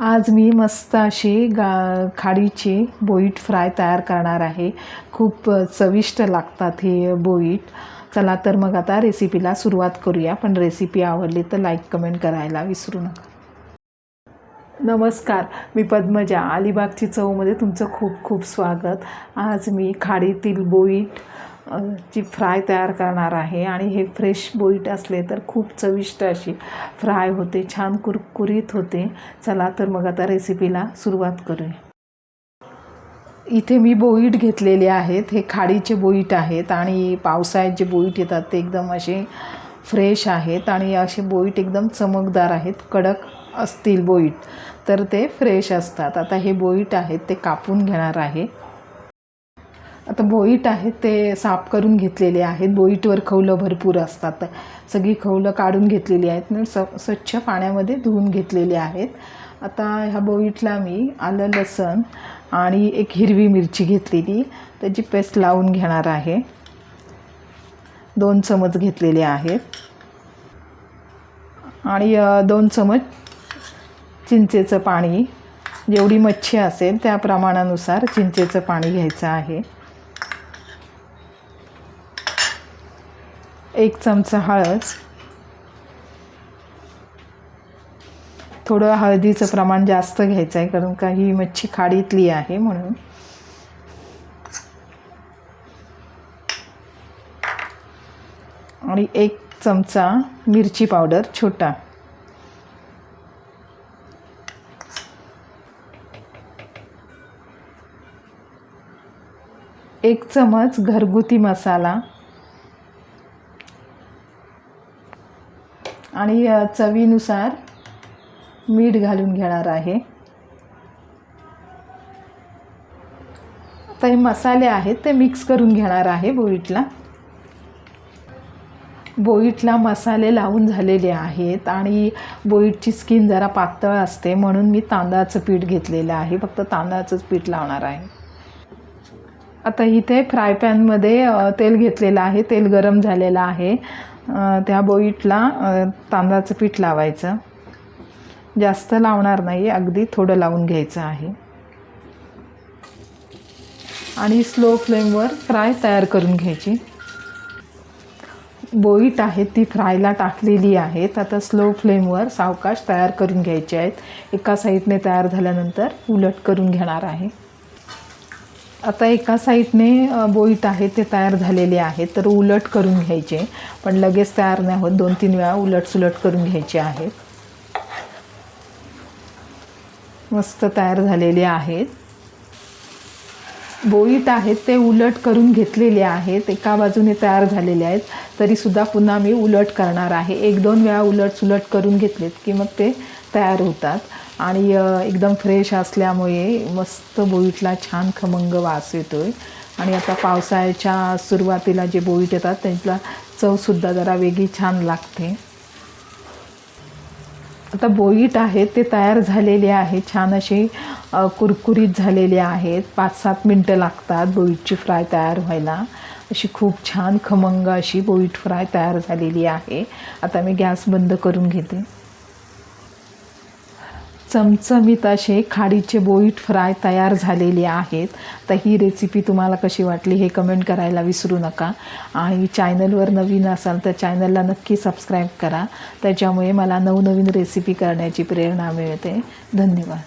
आज मी मस्त अशी गा खाडीची बोईट फ्राय तयार करणार आहे. खूप चविष्ट लागतात हे बोईट. चला तर मग आता रेसिपीला सुरुवात करूया. पण रेसिपी आवडली तर लाईक कमेंट करायला विसरू नका. नमस्कार मी पद्मजा. अलिबागची चवमध्ये तुमचं खूप खूप स्वागत. आज मी खाडीतील बोईट ची फ्राय तयार करणार आहे आणि हे फ्रेश बोईट असले तर खूप चविष्ट अशी फ्राय होते छान कुरकुरीत होते. चला तर मग आता रेसिपीला सुरुवात करूया. इथे मी बोईट घेतलेले आहेत. हे खाडीचे बोईट आहेत आणि पावसाळ्यात जे बोईट येतात. ते एकदम असे फ्रेश आहेत आणि असे बोईट एकदम चमकदार आहेत. कडक असतील बोईट तर ते फ्रेश असतात. आता हे बोईट आहेत ते कापून घेणार आहे. आता बोईट आहेत ते साफ करून घेतलेले आहेत. बोईटवर खवलं भरपूर असतात. सगळी खवलं काढून घेतलेली आहेत. स स्वच्छ पाण्यामध्ये धुवून घेतलेले आहेत. आता ह्या बोईटला मी आलं लसण आणि एक हिरवी मिरची घेतलेली. त्याची पेस्ट लावून घेणार आहे. दोन चमच घेतलेले आहेत. आणि दोन चमच चिंचेचं पाणी. जेवढी मच्छी असेल त्या प्रमाणानुसार चिंचेचं पाणी घ्यायचं आहे. एक चमचा हळद. थोडं हळदीचं प्रमाण जास्त घ्यायचं आहे कारण का ही मच्छी खाडीतली आहे म्हणून. आणि एक चमचा मिरची पावडर छोटा. एक चमच घरगुती मसाला. आणि चवीनुसार मीठ घालून घेणार आहे. आता हे मसाले आहेत ते मिक्स करून घेणार आहे बोईटला. बोईटला मसाले लावून झालेले आहेत आणि बोईटची स्किन जरा पातळ असते म्हणून मी तांदळाचं पीठ घेतलेलं आहे. फक्त तांदळाचंच पीठ लावणार आहे. आता इथे फ्राय पॅनमध्ये तेल घेतलेलं आहे तेल गरम झालेलं आहे. त्या बोईटला तांदळाचं पीठ लावायचं. जास्त लावणार नाही अगदी थोडं लावून घ्यायचं आहे. आणि स्लो फ्लेमवर फ्राय तयार करून घ्यायची. बोईट आहे ती फ्रायला टाकलेली आहेत. आता स्लो फ्लेमवर सावकाश तयार करून घ्यायचे आहेत. एका साईडने तयार झाल्यानंतर उलट करून घेणार आहे. आता एका साईडने बोईट आहे ते तयार झालेले आहेत तर उलट करून घ्यायचे. पण लगेच तयार नाही होत. दोन तीन वेळा उलट सुलट करून घ्यायचे आहेत. मस्त तयार झालेले आहेत. बोईट आहेत ते उलट करून घेतलेले आहेत एका बाजूने तयार झालेले आहेत तरीसुद्धा पुन्हा मी उलट करणार आहे. एक दोन वेळा उलट सुलट करून घेतलेत की मग ते तयार होतात. आणि एकदम फ्रेश असल्यामुळे मस्त बोईटला छान खमंग वास येतो आहे आणि आता पावसाळ्याच्या सुरुवातीला जे बोईट येतात त्यांना चवसुद्धा जरा वेगळी छान लागते. आता बोईट आहेत ते तयार झालेले आहेत छान असे कुरकुरीत झालेले आहेत. पाच सात मिनटं लागतात बोईटची फ्राय तयार व्हायला. अशी खूप छान खमंग अशी बोईट फ्राय तयार झालेली आहे. आता मी गॅस बंद करून घेते. चमचमीत असे खाडीचे बोईट फ्राय तयार झालेले आहेत. तर ही रेसिपी तुम्हाला कशी वाटली हे कमेंट करायला विसरू नका. आणि चॅनलवर नवीन असाल तर चॅनलला नक्की सबस्क्राईब करा. त्याच्यामुळे मला नवनवीन रेसिपी करण्याची प्रेरणा मिळते. धन्यवाद.